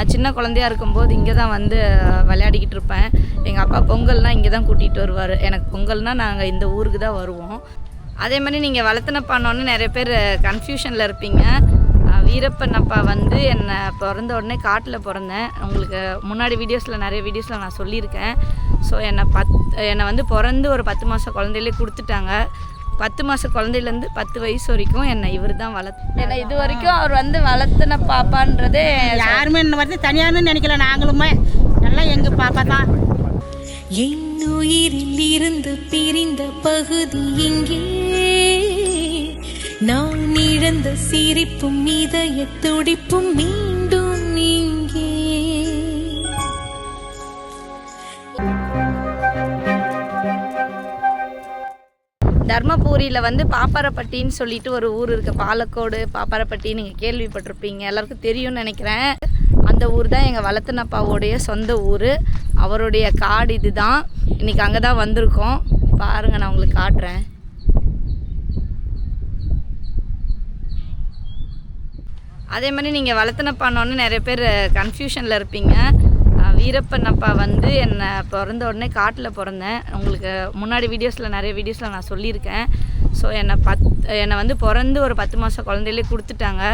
நான் சின்ன குழந்தையா இருக்கும்போது இங்கே தான் வந்து விளையாடிக்கிட்டு இருப்பேன். எங்கள் அப்பா பொங்கல்னால் இங்கே தான் கூட்டிகிட்டு வருவார். எனக்கு பொங்கல்னால் நாங்கள் இந்த ஊருக்கு தான் வருவோம். அதே மாதிரி நீங்கள் வளர்த்தின பண்ணோன்னு நிறைய பேர் கன்ஃபியூஷனில் இருப்பீங்க. வீரப்பன் அப்பா வந்து என்னை பிறந்த உடனே காட்டில் பிறந்தேன். உங்களுக்கு முன்னாடி வீடியோஸில் நிறைய வீடியோஸில் நான் சொல்லியிருக்கேன். ஸோ என்னை பத் என்னை வந்து பிறந்து ஒரு பத்து மாதம் குழந்தையிலே கொடுத்துட்டாங்க. பத்து மாத குழந்தையிலேருந்து பத்து வயசு வரைக்கும் என்னை இவர் தான் வளர்த்து என்னை இது வரைக்கும் அவர் வந்து வளர்த்துன பாப்பான்றதே யாருமே இந்த மாதிரி தனியார்னு நினைக்கல நாங்களுமே. எல்லாம் எங்கள் பாப்பா தான். என் உயிரில் இருந்து பிரிந்த பகுதி இங்கே நான் இழந்த சிரிப்பும் இதய துடிப்பும் மீண்டும் தர்மபுரியில் வந்து பாப்பாரப்பட்டின்னு சொல்லிட்டு ஒரு ஊர் இருக்குது பாலக்கோடு பாப்பாரப்பட்டி நீங்கள் கேள்விப்பட்டிருப்பீங்க. எல்லாருக்கும் தெரியும்னு நினைக்கிறேன். அந்த ஊர் தான் எங்கள் வளர்த்தனப்பாவோடைய சொந்த ஊர். அவருடைய காடு இது தான் இன்றைக்கி அங்கே தான் வந்திருக்கோம். பாருங்கள் நான் உங்களுக்கு காட்டுறேன். அதே மாதிரி நீங்கள் வளர்த்தனப்பானோன்னு நிறைய பேர் கன்ஃபியூஷனில் இருப்பீங்க. அஹ் வீரப்பன் அப்பா வந்து என்னை பிறந்த உடனே காட்டில் பிறந்தேன். உங்களுக்கு முன்னாடி வீடியோஸில் நிறைய வீடியோஸில் நான் சொல்லியிருக்கேன். ஸோ என்னை பத் என்னை வந்து பிறந்து ஒரு பத்து மாதம் குழந்தையிலே கொடுத்துட்டாங்க.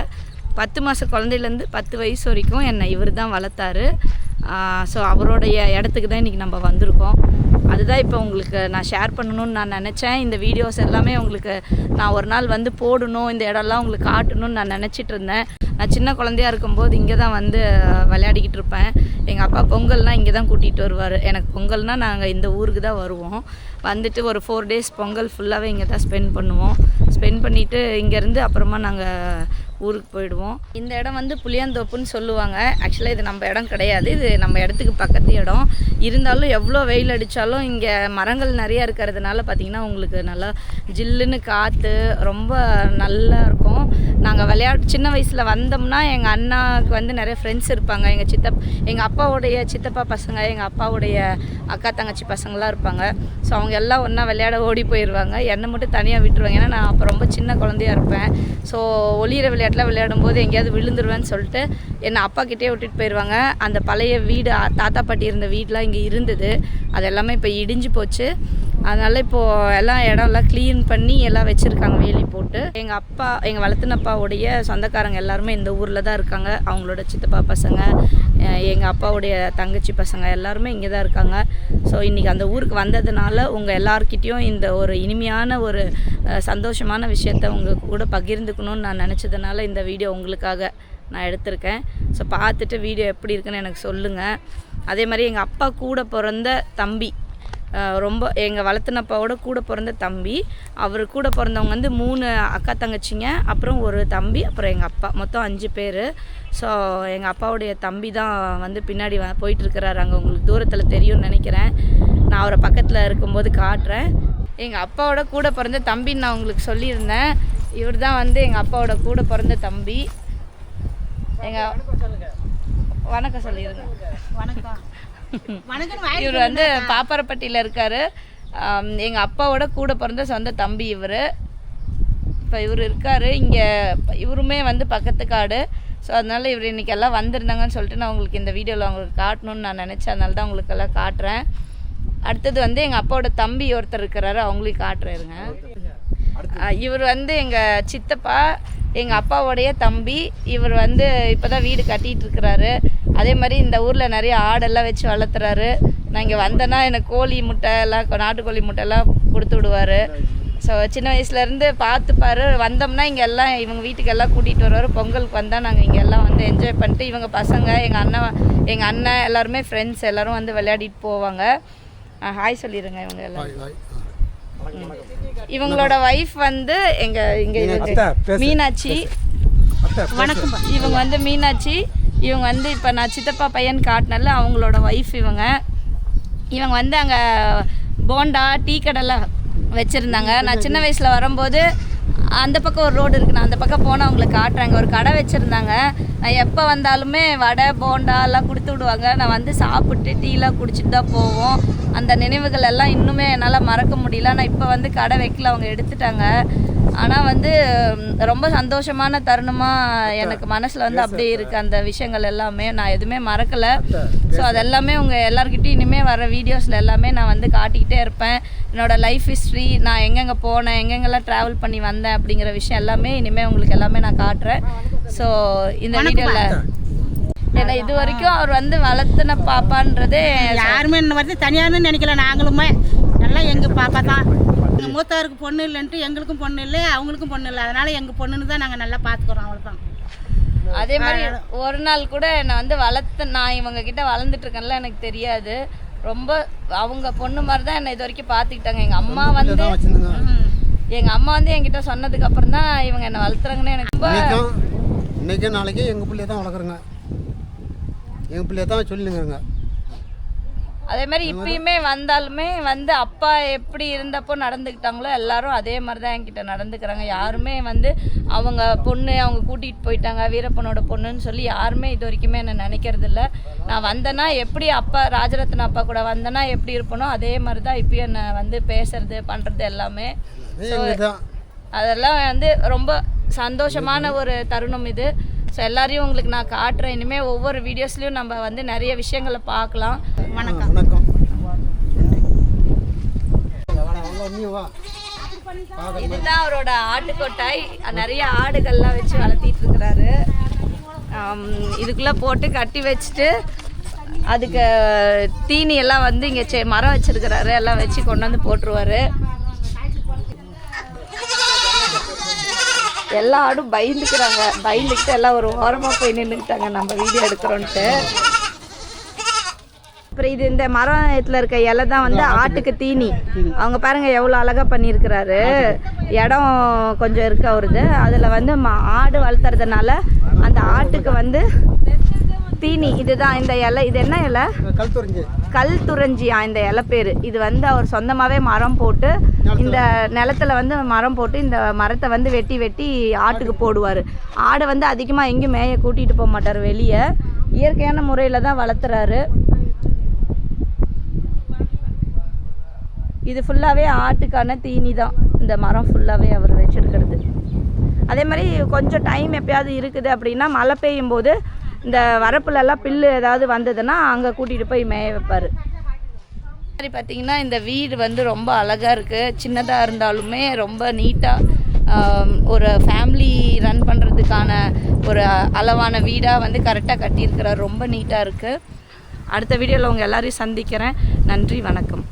பத்து மாத குழந்தையிலேருந்து பத்து வயசு வரைக்கும் என்னை இவர் தான் வளர்த்தாரு ஸோ அவருடைய இடத்துக்கு தான் இன்றைக்கி நம்ம வந்திருக்கோம். அதுதான் இப்போ உங்களுக்கு நான் ஷேர் பண்ணணும்னு நான் நினச்சேன். இந்த வீடியோஸ் எல்லாமே உங்களுக்கு நான் ஒரு நாள் வந்து போடணும். இந்த இடம்லாம் உங்களுக்கு காட்டணும்னு நான் நினச்சிட்டு இருந்தேன். நான் சின்ன குழந்தையா இருக்கும்போது இங்கே தான் வந்து விளையாடிக்கிட்டு இருப்பேன். எங்கள் அப்பா பொங்கல்னால் இங்கே தான் கூட்டிகிட்டு வருவார். எனக்கு பொங்கல்னால் நாங்கள் இந்த ஊருக்கு தான் வருவோம். வந்துட்டு ஒரு ஃபோர் டேஸ் பொங்கல் ஃபுல்லாகவே இங்கே தான் ஸ்பெண்ட் பண்ணுவோம். ஸ்பெண்ட் பண்ணிவிட்டு இங்கேருந்து அப்புறமா நாங்கள் ஊருக்கு போயிடுவோம். இந்த இடம் வந்து புளியாந்தோப்புன்னு சொல்லுவாங்க. ஆக்சுவலாக இது நம்ம இடம் கிடையாது. இது நம்ம இடத்துக்கு பக்கத்து இடம். இருந்தாலும் எவ்வளோ வெயில் அடித்தாலும் இங்கே மரங்கள் நிறையா இருக்கிறதுனால பார்த்திங்கன்னா உங்களுக்கு நல்லா ஜில்லுன்னு காற்று ரொம்ப நல்லா இருக்கும். நாங்கள் விளையாட்டு சின்ன வயசில் வந்தோம்னா எங்கள் அண்ணாவுக்கு வந்து நிறைய ஃப்ரெண்ட்ஸ் இருப்பாங்க. எங்கள் சித்தப் எங்கள் அப்பாவுடைய சித்தப்பா பசங்க எங்கள் அப்பாவுடைய அக்கா தங்கச்சி பசங்களாம் இருப்பாங்க. ஸோ அவங்க எல்லாம் ஒன்றா விளையாட ஓடி போயிடுவாங்க. என்னை மட்டும் தனியாக விட்டுருவாங்க. ஏன்னா நான் அப்போ ரொம்ப சின்ன குழந்தையா இருப்பேன். ஸோ ஒளியிற விளையாட்டில் விளையாடும்போது எங்கேயாவது விழுந்துருவேன்னு சொல்லிட்டு என்னை அப்பா கிட்டே விட்டுட்டு போயிடுவாங்க அந்த பழைய வீடு தாத்தா பாட்டி இருந்த வீடெலாம் இங்கே இருந்தது. அது எல்லாமே இப்போ இடிஞ்சு போச்சு. அதனால் இப்போது எல்லாம் இடம்லாம் க்ளீன் பண்ணி எல்லாம் வச்சுருக்காங்க வேலி போட்டு. எங்கள் அப்பா எங்கள் வளர்த்துனப்பாவுடைய சொந்தக்காரங்க எல்லாருமே இந்த ஊரில் தான் இருக்காங்க. அவங்களோட சித்தப்பா பசங்க எங்கள் அப்பாவுடைய தங்கச்சி பசங்க எல்லாருமே இங்கே தான் இருக்காங்க. ஸோ இன்றைக்கி அந்த ஊருக்கு வந்ததுனால உங்கள் எல்லார்கிட்டேயும் இந்த ஒரு இனிமையான ஒரு சந்தோஷமான விஷயத்த உங்கள் கூட பகிர்ந்துக்கணும்னு நான் நினச்சதுனால இந்த வீடியோ உங்களுக்காக நான் எடுத்திருக்கேன். ஸோ பார்த்துட்டு வீடியோ எப்படி இருக்குன்னு எனக்கு சொல்லுங்கள் அதே மாதிரி எங்கள் அப்பா கூட பிறந்த தம்பி ரொம்ப எங்கள் வளர்த்துனப்பாவோட கூட பிறந்த தம்பி அவர் கூட பிறந்தவங்க வந்து மூணு அக்கா தங்கச்சிங்க அப்புறம் ஒரு தம்பி அப்புறம் எங்கள் அப்பா. மொத்தம் அஞ்சு பேர். ஸோ எங்கள் அப்பாவுடைய தம்பி தான் வந்து பின்னாடி வ போயிட்டுருக்கிறாரு. அங்கே உங்களுக்கு தூரத்தில் தெரியும்னு நினைக்கிறேன். நான் அவரை பக்கத்தில் இருக்கும்போது காட்டுறேன். எங்கள் அப்பாவோட கூட பிறந்த தம்பின்னு நான் உங்களுக்கு சொல்லியிருந்தேன். இவர் தான் வந்து எங்கள் அப்பாவோட கூட பிறந்த தம்பி. எங்கள் வணக்கம் வணக்கம் வணக்கம். இவர் வந்து பாப்பாரப்பட்டியில் இருக்காரு. ஆம், எங்க அப்பாவோட கூட பிறந்த சொந்த தம்பி இவர். இப்போ இவர் இருக்காரு. இங்கே இவருமே வந்து பக்கத்து காடு. ஸோ அதனால இவர் இன்னைக்கு எல்லாம் வந்திருந்தாங்கன்னு சொல்லிட்டு நான் உங்களுக்கு இந்த வீடியோவில் உங்களுக்கு காட்டணும்னு நான் நினச்சேன். அதனால தான் உங்களுக்கு எல்லாம் காட்டுறேன். அடுத்தது வந்து எங்கள் அப்பாவோட தம்பி ஒருத்தர் இருக்கிறாரு. அவங்களையும் காட்டுறேருங்க இவர் வந்து எங்கள் சித்தப்பா எங்கள் அப்பாவுடைய தம்பி. இவர் வந்து இப்போ தான் வீடு கட்டிகிட்டு இருக்கிறாரு. அதே மாதிரி இந்த ஊரில் நிறைய ஆடெல்லாம் வச்சு வளர்த்துறாரு. நான் இங்கே வந்தேன்னா எனக்கு கோழி முட்டை எல்லாம் நாட்டுக்கோழி முட்டை எல்லாம் கொடுத்து விடுவார். ஸோ சின்ன வயசுலேருந்து பார்த்துப்பாரு வந்தோம்னா இங்கே எல்லாம் இவங்க வீட்டுக்கு எல்லாம் கூட்டிகிட்டு வருவார். பொங்கலுக்கு வந்தால் நாங்கள் இங்கே எல்லாம் வந்து என்ஜாய் பண்ணிட்டு இவங்க பசங்க எங்கள் அண்ணன் எங்கள் அண்ணன் எல்லாருமே ஃப்ரெண்ட்ஸ் எல்லாரும் வந்து விளையாடிட்டு போவாங்க. ஹாய் சொல்லிடுங்க இவங்க எல்லாம். இவங்களோட ஒய்ஃப் வந்து எங்க இங்க. மீனாட்சி. வணக்கம். இவங்க வந்து மீனாட்சி. இவங்க வந்து இப்போ நான் சித்தப்பா பையன் காட்டினால அவங்களோட ஒய்ஃப் இவங்க. இவங்க வந்து அங்கே போண்டா டீ கடைலாம் வச்சுருந்தாங்க. நான் சின்ன வயசில் வரும்போது அந்த பக்கம் ஒரு ரோடு இருக்குது நான் அந்த பக்கம் போனால் அவங்களை காட்டுறாங்க. ஒரு கடை வச்சுருந்தாங்க. நான் எப்போ வந்தாலுமே வடை போண்டா எல்லாம் கொடுத்து விடுவாங்க. நான் வந்து சாப்பிட்டு டீலாம் குடிச்சிட்டு தான் போவோம். அந்த நினைவுகள் எல்லாம் இன்னுமே என்னால் மறக்க முடியல. நான் இப்போ வந்து கடை வைக்கல அவங்க எடுத்துட்டாங்க. ஆனால் வந்து ரொம்ப சந்தோஷமான தருணமாக எனக்கு மனசில் வந்து அப்படியே இருக்குது அந்த விஷயங்கள் எல்லாமே நான் எதுவுமே மறக்கலை. ஸோ அதெல்லாமே உங்கள் எல்லாருக்கிட்டையும் இனிமேல் வர வீடியோஸில் எல்லாமே நான் வந்து காட்டிக்கிட்டே இருப்பேன். என்னோடய லைஃப் ஹிஸ்ட்ரி நான் எங்கெங்கே போனேன் எங்கெங்கெல்லாம் ட்ராவல் பண்ணி வந்தேன் அப்படிங்கிற விஷயம் எல்லாமே இனிமேல் உங்களுக்கு எல்லாமே நான் காட்டுறேன். ஸோ இந்த வீடியோவில் ஏன்னா இது வரைக்கும் அவர் வந்து வளர்த்துன பாப்பான்றதே யாருமே இன்ன வரைக்கும் தனியார்னு நினைக்கல நாங்களுமே. எல்லாம் எங்கள் பாப்பா தான். எங்கள் மூத்தவருக்கு பொண்ணு இல்லைன்ட்டு எங்களுக்கும் பொண்ணு இல்லை அவங்களுக்கும் பொண்ணு இல்லை. அதனால எங்கள் பொண்ணுன்னு தான் நாங்கள் நல்லா பார்த்துக்குறோம் அவ்வளோதான் அதே மாதிரி ஒரு நாள் கூட என்னை வந்து வளர்த்த நான் இவங்க கிட்ட வளர்ந்துட்டு இருக்கேன்ல எனக்கு தெரியாது. ரொம்ப அவங்க பொண்ணு மாதிரி தான் என்னை இது வரைக்கும் பார்த்துக்கிட்டாங்க எங்கள் அம்மா வந்து எங்கள் அம்மா வந்து என்கிட்ட சொன்னதுக்கு அப்புறம் தான் இவங்க என்னை வளர்த்துறாங்கன்னு எனக்கு ரொம்ப இன்னைக்கும் நாளைக்கும் எங்கள் பிள்ளைய தான் வளர்க்குறோங்க. எங்கள் பிள்ளைய தான் சொல்லுங்கிறங்க அதே மாதிரி இப்பயுமே வந்தாலுமே வந்து அப்பா எப்படி இருந்தப்போ நடந்துக்கிட்டாங்களோ எல்லாரும் அதே மாதிரி தான் என்கிட்ட நடந்துக்கிறாங்க. யாருமே வந்து அவங்க பொண்ணு அவங்க கூட்டிகிட்டு போயிட்டாங்க வீரப்பனோட பொண்ணுன்னு சொல்லி யாருமே இது வரைக்குமே என்ன நினைக்கிறது இல்ல நான் வந்தேன்னா எப்படி அப்பா ராஜரத்ன அப்பா கூட வந்தேன்னா எப்படி இருப்பனோ அதே மாதிரி தான் இப்பயும் என்னை வந்து பேசுறது பண்ணுறது எல்லாமே. அதெல்லாம் வந்து ரொம்ப சந்தோஷமான ஒரு தருணம் இது. ஸோ எல்லாரையும் உங்களுக்கு நான் காட்டுறேன். இனிமேல் ஒவ்வொரு வீடியோஸ்லையும் நம்ம வந்து நிறைய விஷயங்களை பார்க்கலாம். வணக்கம். வணக்கம். இதுதான் அவரோட ஆட்டுக்கொட்டாய் நிறைய ஆடுகள்லாம் வச்சு வளர்த்திட்டு இருக்கிறாரு. இதுக்குள்ள போட்டு கட்டி வச்சுட்டு அதுக்கு தீனி எல்லாம் வந்து இங்கே செ மரம் வச்சிருக்கிறாரு. எல்லாம் வச்சு கொண்டு வந்து போட்டுருவாரு. எல்லா ஆடும் பயந்துக்கிறாங்க. பயந்துக்கிட்டு எல்லாம் ஒரு ஓரமாக போய் நின்றுக்கிட்டாங்க நம்ம வீடியோ எடுக்கிறோன்ட்டு. அப்புறம் இது இந்த மரத்துல இருக்க இலை தான் வந்து ஆட்டுக்கு தீனி. அவங்க பாருங்க எவ்வளோ அழகா பண்ணியிருக்கிறாரு. இடம் கொஞ்சம் இருக்கு அவருது. அதில் வந்து ஆடு வளர்த்துறதுனால அந்த ஆட்டுக்கு வந்து தீனி. இதுதான் இந்த இலை. இது என்ன இலை? கல் துறஞ்சியா இந்த இலை பேர் இது வந்து அவர் சொந்தமாகவே மரம் போட்டு இந்த நிலத்துல வந்து மரம் போட்டு இந்த மரத்தை வந்து வெட்டி வெட்டி ஆட்டுக்கு போடுவார். ஆடை வந்து அதிகமாக எங்கேயும் மேய கூட்டிகிட்டு போக மாட்டார் வெளியே. இயற்கையான முறையில் தான் வளர்த்துறாரு. இது ஃபுல்லாகவே ஆட்டுக்கான தீனி தான். இந்த மரம் ஃபுல்லாகவே அவர் வச்சிருக்கிறது. அதே மாதிரி கொஞ்சம் டைம் எப்பயாவது இருக்குது அப்படின்னா மழை பெய்யும் போது இந்த வரப்புலலாம் பில்லு ஏதாவது வந்ததுன்னா அங்கே கூட்டிகிட்டு போய் மேய வைப்பார். மாதிரி பார்த்தீங்கன்னா இந்த வீடு வந்து ரொம்ப அழகாக இருக்குது சின்னதாக இருந்தாலுமே ரொம்ப நீட்டாக ஒரு ஃபேமிலி ரன் பண்ணுறதுக்கான ஒரு அளவான வீடாக வந்து கரெக்டாக கட்டியிருக்கிறார். ரொம்ப நீட்டாக இருக்குது அடுத்த வீடியோவில் உங்கள் எல்லாரையும் சந்திக்கிறேன். நன்றி வணக்கம்.